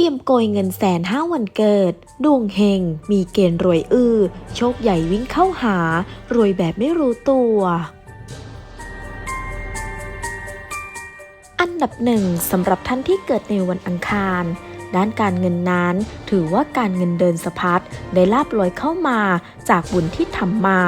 รียมโกยเงินแสนห้าวันเกิด ดวงเฮง มีเกณฑ์รวยอื้อโชคใหญ่วิ่งเข้าหา รวยแบบไม่รู้ตัว อันดับหนึ่งสำหรับท่านที่เกิดในวันอังคาร ด้านการเงินนั้น ถือว่าการเงินเดินสะพัดได้ลาบลอยเข้ามาจากบุญที่ทำมา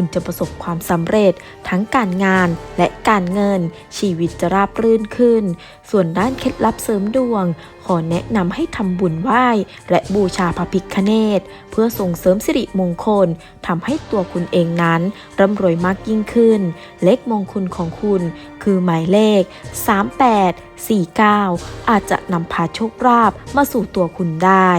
คุณจะประสบความสำเร็จทั้งการงานและการเงิน ชีวิตจะราบรื่นขึ้น ส่วนด้านเคล็ดลับเสริมดวง ขอแนะนำให้ทำบุญไหว้ และบูชาพระพิฆเนศเพื่อส่งเสริมสิริมงคลทำให้ตัวคุณเองนั้นร่ำรวยมากยิ่งขึ้น เลขมงคลของคุณคือหมายเลข 38 49 อาจจะนำพาโชคลาภมาสู่ตัวคุณได้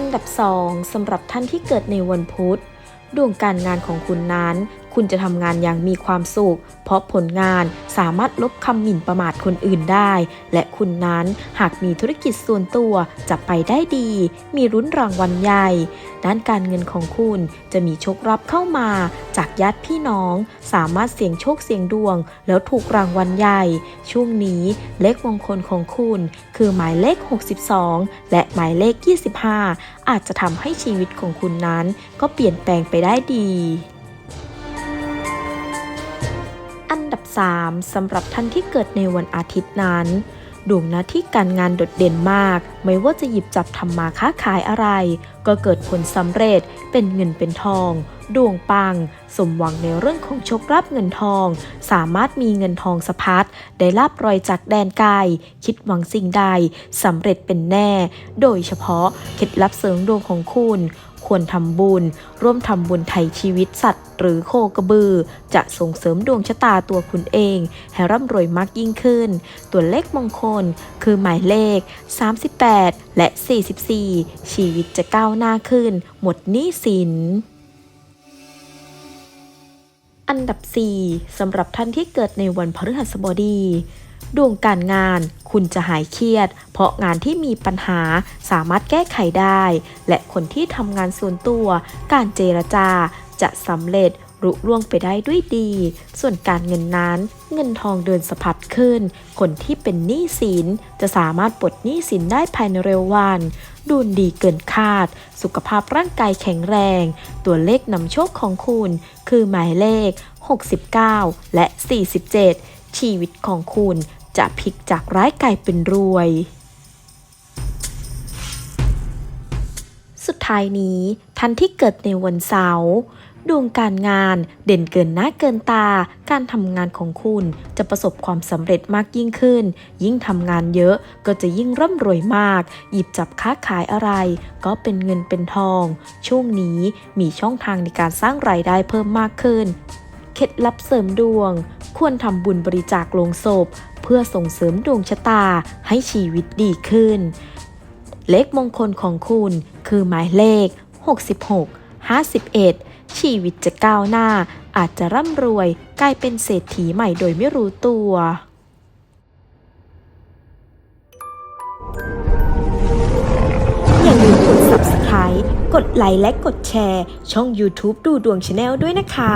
อันดับ 2สำหรับท่านที่เกิดในวันพุธ ดวงการงานของคุณนั้น คุณจะทำงานอย่างมีความสุข เพราะผลงานสามารถลบคำหมิ่นประมาทคนอื่นได้ และคุณนั้นหากมีธุรกิจส่วนตัวจะไปได้ดี มีรุ้นรางวัลใหญ่ด้านการเงินของคุณจะมีโชครับเข้ามาจากญาติพี่น้อง สามารถเสี่ยงโชคเสี่ยงดวง แล้วถูกรางวัลใหญ่ ช่วงนี้เลขมงคลของคุณ คือหมายเลข 62 และหมายเลข 25 อาจจะทำให้ชีวิตของคุณนั้น ก็เปลี่ยนแปลงไปได้ดี อันดับ 3สำหรับท่านที่เกิดในวันอาทิตย์นั้น ดวงหน้าที่การงานโดดเด่นมาก ไม่ว่าจะหยิบจับทำมาค้าขายอะไร ก็เกิดผลสำเร็จเป็นเงินเป็นทองดวงปัง สมหวังในเรื่องของโชครับเงินทอง สามารถมีเงินทองสะพัดได้ลาบรอยจากแดนไกลคิดหวังสิ่งใดสำเร็จเป็นแน่ โดยเฉพาะเคล็ดลับเสริมดวงของคุณ ควรทำบุญ ร่วมทำบุญไถ่ชีวิตสัตว์ หรือโคกระบือ จะส่งเสริมดวงชะตาตัวคุณเอง ให้ร่ำรวยมากยิ่งขึ้น ตัวเลขมงคลคือหมายเลข 38 และ 44 ชีวิตจะก้าวหน้าขึ้น หมดหนี้สินอันดับ 4สำหรับท่านที่เกิดในวันพฤหัสบดี ดวงการงาน คุณจะหายเครียด เพราะงานที่มีปัญหาสามารถแก้ไขได้ และคนที่ทำงานส่วนตัว การเจรจาจะสำเร็จรุล่วงไปได้ด้วยดี ส่วนการเงินนั้น เงินทองเดินสะพัดขึ้น คนที่เป็นหนี้สินจะสามารถปลดหนี้สินได้ภายในเร็ววันดวงดีเกินคาด สุขภาพร่างกายแข็งแรง ตัวเลขนำโชคของคุณ คือหมายเลข 69 และ 47 ชีวิตของคุณจะพลิกจากร้ายกลายเป็นรวย สุดท้ายนี้ท่านที่เกิดในวันเสาร์ดวงการงานเด่นเกินหน้าเกินตา การทำงานของคุณจะประสบความสำเร็จมากยิ่งขึ้น ยิ่งทำงานเยอะก็จะยิ่งร่ำรวยมาก หยิบจับค้าขายอะไร ก็เป็นเงินเป็นทอง ช่วงนี้มีช่องทางในการสร้างรายได้เพิ่มมากขึ้น เคล็ดลับเสริมดวง ควรทำบุญบริจาคโลงศพ เพื่อส่งเสริมดวงชะตาให้ชีวิตดีขึ้น เลขมงคลของคุณคือหมายเลข 66 51 ชีวิตจะก้าวหน้า อาจจะร่ำรวยกลายเป็นเศรษฐีใหม่โดยไม่รู้ตัวอย่าลืมกด subscribe กดไลค์และกดแชร์ ช่อง YouTube ดูดวงชาแนลด้วยนะคะ